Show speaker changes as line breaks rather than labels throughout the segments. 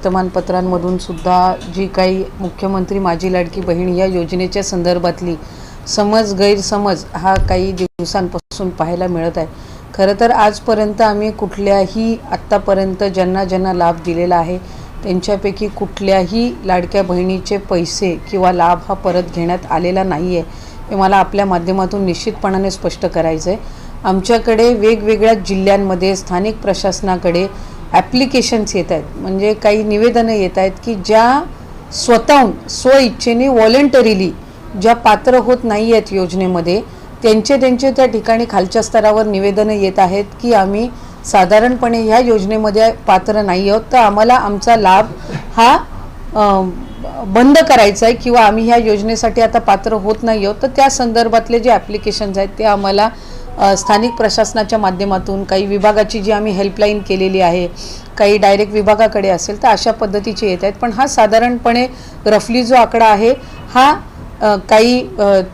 वर्तमानपत्रांमधून सुद्धा जी काही मुख्यमंत्री माझी लाडकी बहीण या योजनेच्या संदर्भातली समज गैरसमज हा काही दिवसांपासून पाहायला मिळत आहे. खरं तर आजपर्यंत आम्ही कुठल्याही आत्तापर्यंत ज्यांना ज्यांना लाभ दिलेला आहे त्यांच्यापैकी कुठल्याही लाडक्या बहिणीचे पैसे किंवा लाभ हा परत घेण्यात आलेला नाही आहे हे मला आपल्या माध्यमातून निश्चितपणाने स्पष्ट करायचं आहे आमच्याकडे वेगवेगळ्या जिल्ह्यांमध्ये स्थानिक प्रशासनाकडे ॲप्लिकेशन्स येत आहेत. म्हणजे काही निवेदनं येत आहेत की ज्या स्वतःहून स्वइच्छेने व्हॉलेंटरीली ज्या पात्र होत नाही आहेत योजनेमध्ये त्यांचे त्यांचे त्या ठिकाणी खालच्या स्तरावर निवेदनं येत आहेत की आम्ही साधारणपणे ह्या योजनेमध्ये पात्र नाही आहोत तर आम्हाला आमचा लाभ हा बंद करायचा आहे किंवा आम्ही ह्या योजनेसाठी आता पात्र होत नाही आहोत. तर त्या संदर्भातले जे ॲप्लिकेशन्स आहेत ते आम्हाला स्थानिक प्रशासनाच्या माध्यमातून काही विभागाची जी आम्ही हेल्पलाईन केलेली आहे काही डायरेक्ट विभागाकडे असेल तर अशा पद्धतीचे येत आहेत. पण हा साधारणपणे रफली जो आकडा आहे हा काही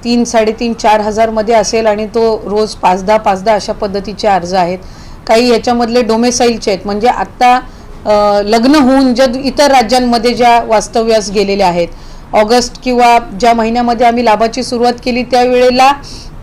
तीन साडेतीन चार हजारमध्ये असेल आणि तो रोज पाच दहा पाच दहा अशा पद्धतीचे अर्ज आहेत. काही याच्यामधले डोमेसाईलचे आहेत. म्हणजे आत्ता लग्न होऊन ज्या इतर राज्यांमध्ये ज्या वास्तव्यास गेलेल्या आहेत ऑगस्ट किंवा ज्या महिन्यामध्ये आम्ही लाभाची सुरुवात केली त्यावेळेला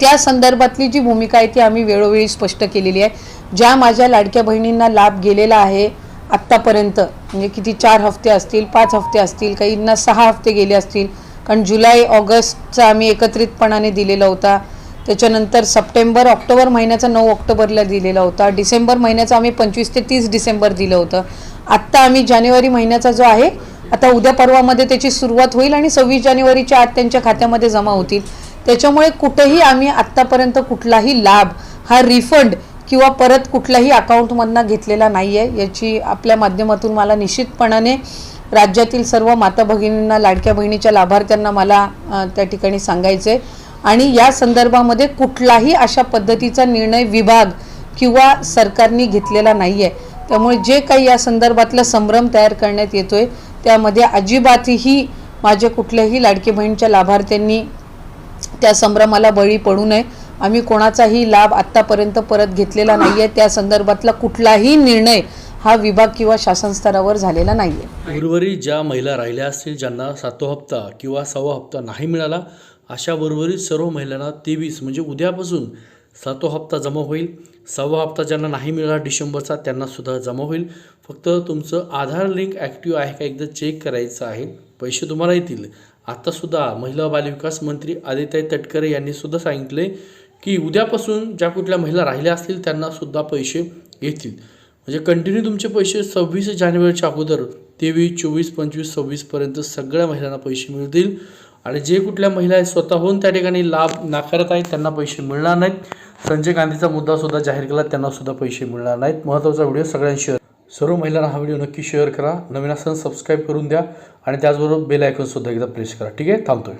त्या संदर्भातली जी भूमिका आहे ती आम्ही वेळोवेळी स्पष्ट केलेली आहे. ज्या माझ्या लाडक्या बहिणींना लाभ गेलेला आहे आत्तापर्यंत म्हणजे किती चार हफ्ते असतील पाच हफ्ते असतील काहींना सहा हफ्ते गेले असतील कारण जुलै ऑगस्टचा आम्ही एकत्रितपणाने दिलेला होता. त्याच्यानंतर सप्टेंबर ऑक्टोबर महिन्याचा नऊ ऑक्टोबरला दिलेला होता. डिसेंबर महिन्याचा आम्ही पंचवीस ते तीस डिसेंबर दिलं होतं. आत्ता आम्ही जानेवारी महिन्याचा जो आहे आता उद्या परवामध्ये त्याची सुरुवात होईल आणि सव्वीस जानेवारीच्या आत त्यांच्या खात्यामध्ये जमा होतील. त्याच्यामुळे कुठेही आम्ही आत्तापर्यंत कुठलाही लाभ हा रिफंड किंवा परत कुठल्याही अकाउंटमधनं घेतलेला नाही आहे याची आपल्या माध्यमातून मला निश्चितपणाने राज्यातील सर्व माता भगिनींना लाडक्या बहिणीच्या लाभार्थ्यांना मला त्या ठिकाणी सांगायचे आणि या संदर्भामध्ये कुठलाही अशा पद्धतीचा निर्णय विभाग किंवा सरकारने घेतलेला नाही आहे त्यामुळे जे काही या संदर्भातला संभ्रम तयार करण्यात येतो आहे त्यामध्ये अजिबातही माझ्या कुठल्याही लाडकी बहिणीच्या लाभार्थ्यांनी त्या संभ्रमाला बळी पडू नये. आम्ही कोणाचाही लाभ आत्तापर्यंत परत घेतलेला नाही आहे त्या संदर्भातला कुठलाही निर्णय हा विभाग किंवा शासन स्तरावर झालेला नाही आहे
उर्वरित ज्या महिला राहिल्या असतील ज्यांना सातवा हप्ता किंवा सहावा हप्ता नाही मिळाला अशा उर्वरित सर्व महिलांना तेवीस म्हणजे उद्यापासून सातवा हप्ता जमा होईल. सहावा हप्ता ज्यांना नाही मिळाला डिसेंबरचा त्यांनासुद्धा जमा होईल. फक्त तुमचं आधार लिंक ॲक्टिव्ह आहे का एकदा चेक करायचं आहे. पैसे तुम्हाला येतील. आत्तासुद्धा महिला बालविकास मंत्री आदित्य तटकरे यांनी सुद्धा सांगितले की उद्यापासून ज्या कुठल्या महिला राहिल्या असतील त्यांनासुद्धा पैसे येतील. म्हणजे कंटिन्यू तुमचे पैसे सव्वीस जानेवारीच्या अगोदर तेवीस चोवीस पंचवीस सव्वीसपर्यंत सगळ्या महिलांना पैसे मिळतील. आणि जे कुठल्या महिला स्वतःहून त्या ठिकाणी लाभ नाकारत आहेत त्यांना पैसे मिळणार नाहीत. संजय गांधीचा मुद्दासुद्धा जाहीर केला त्यांनासुद्धा पैसे मिळणार नाहीत. महत्त्वाचा व्हिडिओ सगळ्यांनी शेअर सर्व महिलांना हा व्हिडिओ नक्की शेअर करा. नवीन असताना सबस्क्राईब करून द्या. आणि त्याचबरोबर बेल आयकॉनसुद्धा एकदा प्रेस करा. ठीक आहे? थांबतो